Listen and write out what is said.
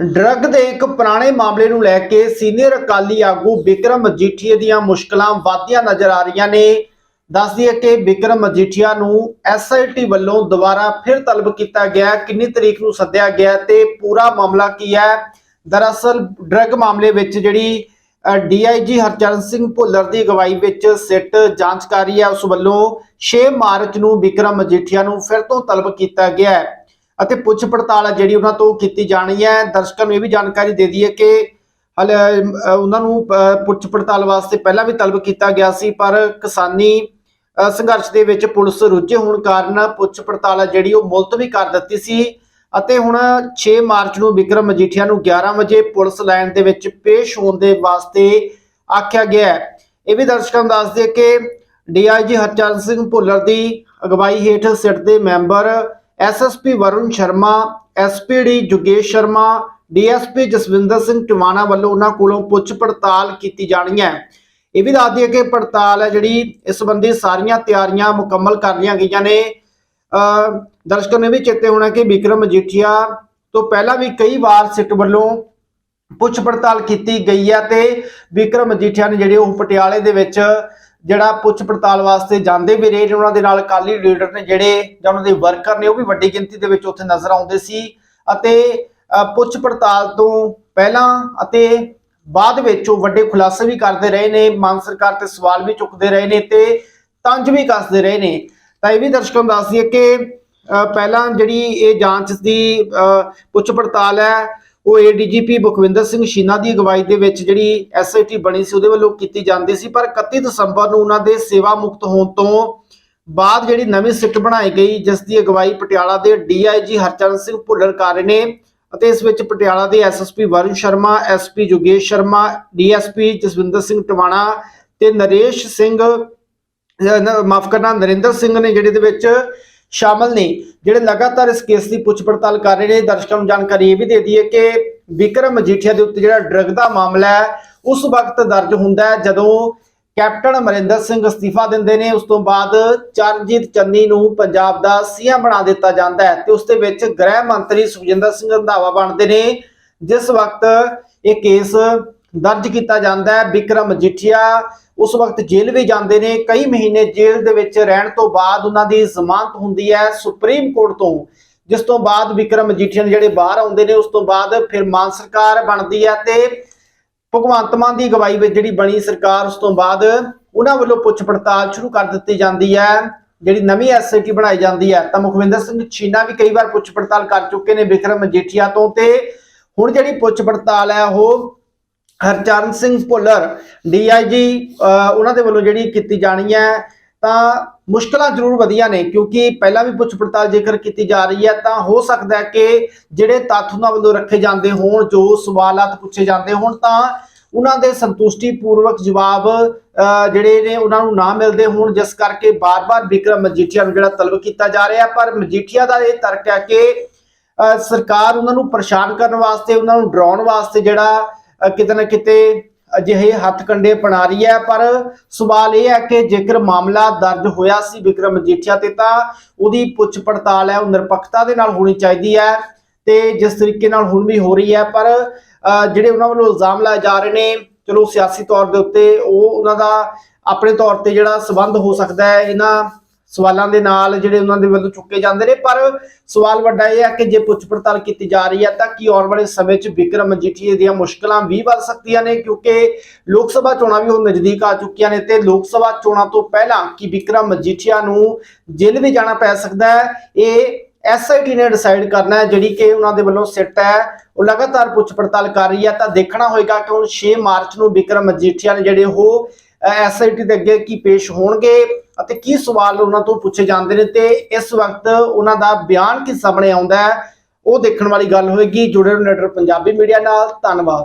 Drug ਦੇ ਇੱਕ ਪੁਰਾਣੇ ਮਾਮਲੇ ਨੂੰ ਲੈ ਕੇ ਸੀਨੀਅਰ ਅਕਾਲੀ ਆਗੂ ਵਿਕਰਮ ਮਜੀਠੀਆ ਦੀਆਂ ਮੁਸ਼ਕਲਾਂ ਵਧਦੀਆਂ ਨਜ਼ਰ ਆ ਰਹੀਆਂ ਨੇ। ਦੱਸਦੀ ਹੈ ਕਿ ਵਿਕਰਮ ਮਜੀਠੀਆ ਨੂੰ ਐਸਆਈਟੀ ਵੱਲੋਂ ਦੁਬਾਰਾ ਫਿਰ ਤਲਬ ਕੀਤਾ ਗਿਆ ਕਿੰਨੀ ਤਰੀਕ ਨੂੰ ਸੱਦਿਆ ਗਿਆ ਤੇ ਪੂਰਾ ਮਾਮਲਾ ਕੀ ਹੈ? ਦਰਅਸਲ ਡਰੱਗ ਮਾਮਲੇ ਵਿੱਚ ਜਿਹੜੀ ਡੀਆਈਜੀ ਹਰਚਰਨ ਸਿੰਘ ਭੁੱਲਰ ਦੀ ਅਗਵਾਈ ਵਿੱਚ ਸਿੱਟ ਜਾਂਚ ਕਰ ਰਹੀ ਹੈ। ਉਸ ਵੱਲੋਂ 6 ਮਾਰਚ ਨੂੰ ਵਿਕਰਮ ਮਜੀਠੀਆ ਨੂੰ ਫਿਰ ਤੋਂ ਤਲਬ ਕੀਤਾ ਗਿਆ ਹੈ। ਅਤੇ ਪੁੱਛ ਪੜਤਾਲ ਹੈ ਜਿਹੜੀ ਉਹਨਾਂ ਤੋਂ ਕੀਤੀ ਜਾਣੀ ਹੈ। ਦਰਸ਼ਕਾਂ ਨੂੰ ਇਹ ਵੀ ਜਾਣਕਾਰੀ ਦੇ ਦਈਏ ਕਿ ਹਲ ਉਹਨਾਂ ਨੂੰ ਪੁੱਛ ਪੜਤਾਲ ਵਾਸਤੇ ਪਹਿਲਾਂ ਵੀ ਤਲਬ ਕੀਤਾ ਗਿਆ ਸੀ, ਪਰ ਕਿਸਾਨੀ ਸੰਘਰਸ਼ ਦੇ ਵਿੱਚ ਪੁਲਿਸ ਰੁੱਝੇ ਹੋਣ ਕਾਰਨ ਪੁੱਛ ਪੜਤਾਲ ਹੈ ਜਿਹੜੀ ਉਹ ਮੁਲਤਵੀ ਕਰ ਦਿੱਤੀ ਸੀ। ਅਤੇ ਹੁਣ 6 ਮਾਰਚ ਨੂੰ ਵਿਕਰਮ ਮਜੀਠੀਆ ਨੂੰ 11 ਵਜੇ ਪੁਲਿਸ ਲਾਈਨ ਦੇ ਵਿੱਚ ਪੇਸ਼ ਹੋਣ ਦੇ ਵਾਸਤੇ ਆਖਿਆ ਗਿਆ ਇਹ ਵੀ ਦਰਸ਼ਕਾਂ ਨੂੰ ਦੱਸ ਦਈਏ ਕਿ ਡੀਆਈਜੀ ਹਰਚਰਨ ਸਿੰਘ ਭੁੱਲਰ ਦੀ ਅਗਵਾਈ ਹੇਠ ਸਿੱਟ ਦੇ member SSP Varun Sharma SPD ਜੁਗੇਸ਼ Sharma DSP Jaswinder Singh Tiwana ਵੱਲੋਂ ਉਹਨਾਂ ਕੋਲੋਂ ਪੁੱਛ ਪੜਤਾਲ ਕੀਤੀ ਜਾਣੀ ਹੈ। ਇਹ ਵੀ ਦੱਸ ਦਈਏ ਕਿ ਪੜਤਾਲ ਹੈ ਜਿਹੜੀ ਇਸ ਸੰਬੰਧੀ ਸਾਰੀਆਂ ਤਿਆਰੀਆਂ ਮੁਕੰਮਲ ਕਰ ਲਈਆਂ ਗਈਆਂ ਨੇ। ਦਰਸ਼ਕਾਂ ਨੂੰ ਇਹ ਵੀ ਚੇਤੇ ਹੋਣਾ ਕਿ ਵਿਕਰਮ ਮਜੀਠੀਆ ਤੋਂ ਪਹਿਲਾਂ ਵੀ ਕਈ ਵਾਰ ਸਿੱਟ ਵੱਲੋਂ ਪੁੱਛ ਪੜਤਾਲ ਕੀਤੀ ਗਈ ਹੈ ਤੇ ਵਿਕਰਮ ਮਜੀਠੀਆ ਨੇ ਜਿਹੜੇ ਉਹ ਪਟਿਆਲੇ ਦੇ ਵਿੱਚ ਜਿਹੜਾ ਪੁੱਛ ਪੜਤਾਲ ਵਾਸਤੇ ਜਾਂਦੇ ਵੀ ਰਹੇ ਨੇ ਉਹਨਾਂ ਦੇ ਨਾਲ ਕਾਲੀ ਲੀਡਰ ਨੇ ਜਿਹੜੇ ਜਾਂ ਉਹਨਾਂ ਦੇ ਵਰਕਰ ਨੇ ਉਹ ਵੀ ਵੱਡੀ ਗਿਣਤੀ ਦੇ ਵਿੱਚ ਉੱਥੇ ਨਜ਼ਰ ਆਉਂਦੇ ਸੀ ਅਤੇ ਪੁੱਛ ਪੜਤਾਲ ਤੋਂ ਪਹਿਲਾਂ ਅਤੇ ਬਾਅਦ ਵਿੱਚ ਉਹ ਵੱਡੇ ਖੁਲਾਸੇ ਵੀ ਕਰਦੇ ਰਹੇ ਨੇ ਮਾਨ ਸਰਕਾਰ ਤੇ ਸਵਾਲ ਵੀ ਚੁੱਕਦੇ ਰਹੇ ਨੇ ਤੇ ਤੰਜ ਵੀ ਕੱਸਦੇ ਰਹੇ ਨੇ। ਤਾਂ ਇਹ ਵੀ ਦਰਸ਼ਕਾਂ ਨੂੰ ਦੱਸਦੀ ਹੈ ਕਿ ਪਹਿਲਾਂ ਜਿਹੜੀ ਇਹ ਜਾਂਚ ਦੀ ਅਹ, ਪੁੱਛ ਪੜਤਾਲ ਹੈ ਉਹ ਏਡੀਜੀਪੀ ਬਖਵਿੰਦਰ ਸਿੰਘ ਸ਼ੀਨਾ ਦੀ ਅਗਵਾਈ ਦੇ ਵਿੱਚ ਜਿਹੜੀ ਐਸਆਈਟੀ ਬਣੀ ਸੀ, ਉਹਦੇ ਵੱਲੋਂ ਕੀਤੀ ਜਾਂਦੀ ਸੀ, ਪਰ 31 ਦਸੰਬਰ ਨੂੰ ਉਹਨਾਂ ਦੇ ਸੇਵਾ ਮੁਕਤ ਹੋਣ ਤੋਂ ਬਾਅਦ ਜਿਹੜੀ ਨਵੀਂ ਸਿੱਟ ਬਣਾਈ ਗਈ, ਜਿਸ ਦੀ ਅਗਵਾਈ ਪਟਿਆਲਾ ਦੇ ਡੀਆਈਜੀ ਹਰਚਰਨ ਸਿੰਘ ਭੁੱਲਰ ਕਰ ਰਹੇ ਨੇ ਅਤੇ ਇਸ ਵਿੱਚ ਪਟਿਆਲਾ ਦੇ ਐਸਐਸਪੀ ਵਰੁਣ ਸ਼ਰਮਾ ਐਸਪੀ ਜੁਗੇਸ਼ ਸ਼ਰਮਾ ਡੀਐਸਪੀ ਜਸਵਿੰਦਰ ਸਿੰਘ ਟਵਾਣਾ ਤੇ ਨਰੇਸ਼ ਸਿੰਘ ਮਾਫ ਕਰਨਾ ਨਰਿੰਦਰ ਸਿੰਘ ਨੇ ਜਿਹੜੇ ਦੇ ਵਿੱਚ ਸ਼ਾਮਲ ਨੇ, ਜਿਹੜੇ ਲਗਾਤਾਰ ਇਸ ਕੇਸ ਦੀ ਪੁੱਛ ਪੜਤਾਲ ਕਰ ਰਹੇ ਨੇ, ਦਰਸ਼ਕਾਂ ਨੂੰ ਜਾਣਕਾਰੀ ਇਹ ਵੀ ਦੇ ਦਈਏ ਕਿ ਵਿਕਰਮ ਮਜੀਠੀਆ ਦੇ ਉੱਤੇ ਜਿਹੜਾ ਡਰਗ ਦਾ ਮਾਮਲਾ ਹੈ, ਉਸ ਵਕਤ ਦਰਜ ਹੁੰਦਾ ਹੈ ਜਦੋਂ ਕੈਪਟਨ ਅਮਰਿੰਦਰ ਸਿੰਘ ਅਸਤੀਫਾ ਦਿੰਦੇ ਨੇ, ਉਸ ਤੋਂ ਬਾਅਦ ਚਰਨਜੀਤ ਚੰਨੀ ਨੂੰ ਪੰਜਾਬ ਦਾ ਸੀਐਮ ਬਣਾ ਦਿੱਤਾ ਜਾਂਦਾ ਹੈ ਤੇ ਉਸ ਦੇ ਵਿੱਚ ਗ੍ਰਹਿ ਮੰਤਰੀ ਸੁਖਜਿੰਦਰ ਸਿੰਘ ਰੰਧਾਵਾ ਬਣਦੇ ਨੇ, ਜਿਸ ਵਕਤ ਇਹ ਕੇਸ ਦਰਜ ਕੀਤਾ ਜਾਂਦਾ ਹੈ। ਵਿਕਰਮ ਮਜੀਠੀਆ ਉਸ ਵਕਤ ਜੇਲ੍ਹ ਵੀ ਜਾਂਦੇ ਨੇ, ਕਈ ਮਹੀਨੇ ਜੇਲ੍ਹ ਦੇ ਵਿੱਚ ਰਹਿਣ ਤੋਂ ਬਾਅਦ ਉਹਨਾਂ ਦੀ ਜ਼ਮਾਨਤ ਹੁੰਦੀ ਹੈ ਸੁਪਰੀਮ ਕੋਰਟ ਤੋਂ, ਜਿਸ ਤੋਂ ਬਾਅਦ ਵਿਕਰਮ ਮਜੀਠੀਆ ਜਿਹੜੇ ਬਾਹਰ ਆਉਂਦੇ ਨੇ, ਉਸ ਤੋਂ ਬਾਅਦ ਫਿਰ ਮਾਨ ਸਰਕਾਰ ਬਣਦੀ ਹੈ ਤੇ ਭਗਵੰਤ ਮਾਨ ਦੀ ਅਗਵਾਈ ਵਿੱਚ ਜਿਹੜੀ ਬਣੀ ਸਰਕਾਰ, ਉਸ ਤੋਂ ਬਾਅਦ ਉਹਨਾਂ ਵੱਲੋਂ ਪੁੱਛ ਪੜਤਾਲ ਸ਼ੁਰੂ ਕਰ ਦਿੱਤੀ ਜਾਂਦੀ ਹੈ, ਜਿਹੜੀ ਨਵੀਂ ਐਸਆਈਟੀ ਬਣਾਈ ਜਾਂਦੀ ਹੈ। ਤਾਂ ਮੁਖਵਿੰਦਰ ਸਿੰਘ ਛੀਨਾ ਵੀ ਕਈ ਵਾਰ ਪੁੱਛ ਪੜਤਾਲ ਕਰ ਚੁੱਕੇ ਨੇ ਵਿਕਰਮ ਮਜੀਠੀਆ ਤੋਂ ਤੇ ਹੁਣ ਜਿਹੜੀ ਪੁੱਛ ਪੜਤਾਲ ਹੈ ਉਹ ਹਰਚਰਨ ਸਿੰਘ ਭੁੱਲਰ ਡੀਆਈਜੀ ਉਹਨਾਂ ਦੇ ਵੱਲੋਂ ਜਿਹੜੀ ਕੀਤੀ ਜਾਣੀ ਹੈ, ਤਾਂ ਮੁਸ਼ਕਲਾਂ ਜ਼ਰੂਰ ਵਧੀਆਂ ਨੇ, ਕਿਉਂਕਿ ਪਹਿਲਾਂ ਵੀ ਪੁੱਛ ਪੜਤਾਲ ਜੇਕਰ ਕੀਤੀ ਜਾ ਰਹੀ ਹੈ, ਤਾਂ ਹੋ ਸਕਦਾ ਹੈ ਕਿ ਜਿਹੜੇ ਤੱਥ ਉਹਨਾਂ ਵੱਲੋਂ ਰੱਖੇ ਜਾਂਦੇ ਹੋਣ, ਜੋ ਸਵਾਲਾਤ ਪੁੱਛੇ ਜਾਂਦੇ ਹੋਣ, ਤਾਂ ਉਹਨਾਂ ਦੇ ਸੰਤੁਸ਼ਟੀ ਪੂਰਵਕ ਜਵਾਬ ਜਿਹੜੇ ਨੇ ਉਹਨਾਂ ਨੂੰ ਨਾ ਮਿਲਦੇ ਹੋਣ, ਜਿਸ ਕਰਕੇ ਬਾਰ-ਬਾਰ ਵਿਕਰਮ ਮਜੀਠੀਆ ਨੂੰ ਜਿਹੜਾ ਤਲਬ ਕੀਤਾ ਜਾ ਰਿਹਾ, ਪਰ ਮਜੀਠੀਆ ਦਾ ਇਹ ਤਰਕ ਹੈ ਕਿ ਸਰਕਾਰ ਉਹਨਾਂ ਨੂੰ ਪਰੇਸ਼ਾਨ ਕਰਨ ਵਾਸਤੇ, ਉਹਨਾਂ ਨੂੰ ਡਰਾਉਣ ਵਾਸਤੇ ਜਿਹੜਾ ਕਿਤੇ ਨਾ ਕਿਤੇ ਅਜਿਹੇ ਹੱਥ ਕੰਡੇ ਬਣਾ ਰਹੀ ਹੈ ਪਰ ਸਵਾਲ ਇਹ ਹੈ ਕਿ ਜੇਕਰ ਮਾਮਲਾ ਦਰਜ ਹੋਇਆ ਸੀ ਵਿਕਰਮ ਮਜੀਠੀਆ ਤੇ ਤਾਂ ਉਹਦੀ ਪੁੱਛ ਪੜਤਾਲ ਹੈ ਉਹ ਨਿਰਪੱਖਤਾ ਦੇ ਨਾਲ ਹੋਣੀ ਚਾਹੀਦੀ ਹੈ ਤੇ ਜਿਸ ਤਰੀਕੇ ਨਾਲ ਹੁਣ ਵੀ ਹੋ ਰਹੀ ਹੈ ਪਰ ਅਹ, ਜਿਹੜੇ ਉਹਨਾਂ ਵੱਲੋਂ ਇਲਜ਼ਾਮ ਲਾਏ ਜਾ ਰਹੇ ਨੇ ਚਲੋ ਸਿਆਸੀ ਤੌਰ ਦੇ ਉੱਤੇ ਉਹ ਉਹਨਾਂ ਦਾ ਆਪਣੇ ਤੌਰ ਤੇ ਜਿਹੜਾ ਸਬੰਧ ਹੋ ਸਕਦਾ ਹੈ ਇਹਨਾਂ ਸਵਾਲਾਂ ਦੇ ਨਾਲ ਜਿਹੜੇ ਉਹਨਾਂ ਦੇ ਵੱਲੋਂ ਚੁੱਕੇ ਜਾਂਦੇ ਨੇ, ਪਰ ਸਵਾਲ ਵੱਡਾ ਇਹ ਹੈ ਕਿ ਜੇ ਪੁੱਛ ਪੜਤਾਲ ਕੀਤੀ ਜਾ ਰਹੀ ਹੈ ਤਾਂ ਕੀ ਆਉਣ ਵਾਲੇ ਸਮੇਂ 'ਚ ਵਿਕਰਮ ਮਜੀਠੀਏ ਦੀਆਂ ਮੁਸ਼ਕਲਾਂ ਵੀ ਵੱਧ ਸਕਦੀਆਂ ਨੇ? ਕਿਉਂਕਿ ਲੋਕ ਸਭਾ ਚੋਣਾਂ ਵੀ ਹੁਣ ਨਜ਼ਦੀਕ ਆ ਚੁੱਕੀਆਂ ਨੇ ਤੇ ਲੋਕ ਸਭਾ ਚੋਣਾਂ ਤੋਂ ਪਹਿਲਾਂ ਕੀ ਵਿਕਰਮ ਮਜੀਠੀਆ ਨੂੰ ਜੇਲ੍ਹ ਵੀ ਜਾਣਾ ਪੈ ਸਕਦਾ ਹੈ? ਇਹ ਐਸਆਈਟੀ ਨੇ ਡਿਸਾਈਡ ਕਰਨਾ ਹੈ, ਜਿਹੜੀ ਕਿ ਉਹਨਾਂ ਦੇ ਵੱਲੋਂ ਸਿੱਟ ਹੈ। ਉਹ ਲਗਾਤਾਰ ਪੁੱਛ ਪੜਤਾਲ ਕਰ ਰਹੀ ਹੈ, ਤਾਂ ਦੇਖਣਾ ਹੋਏਗਾ ਕਿ ਹੁਣ 6 ਮਾਰਚ ਨੂੰ ਵਿਕਰਮ ਮਜੀਠੀਆ ਨੇ ਜਿਹੜੇ ਉਹ ਐਸਆਈਟੀ ਦੇ ਅੱਗੇ ਕੀ ਪੇਸ਼ ਹੋਣਗੇ ਅਤੇ ਕੀ ਸਵਾਲ ਉਹਨਾਂ ਤੋਂ ਪੁੱਛੇ ਜਾਂਦੇ ਨੇ ਤੇ ਇਸ ਵਕਤ ਉਹਨਾਂ ਦਾ ਬਿਆਨ ਕੀ ਸਾਹਮਣੇ ਆਉਂਦਾ ਹੈ, ਉਹ ਦੇਖਣ ਵਾਲੀ ਗੱਲ ਹੋਏਗੀ। ਜੁੜੇ ਰਹੋ ਨੈਟਵਰਕ ਪੰਜਾਬੀ ਮੀਡੀਆ ਨਾਲ, ਧੰਨਵਾਦ।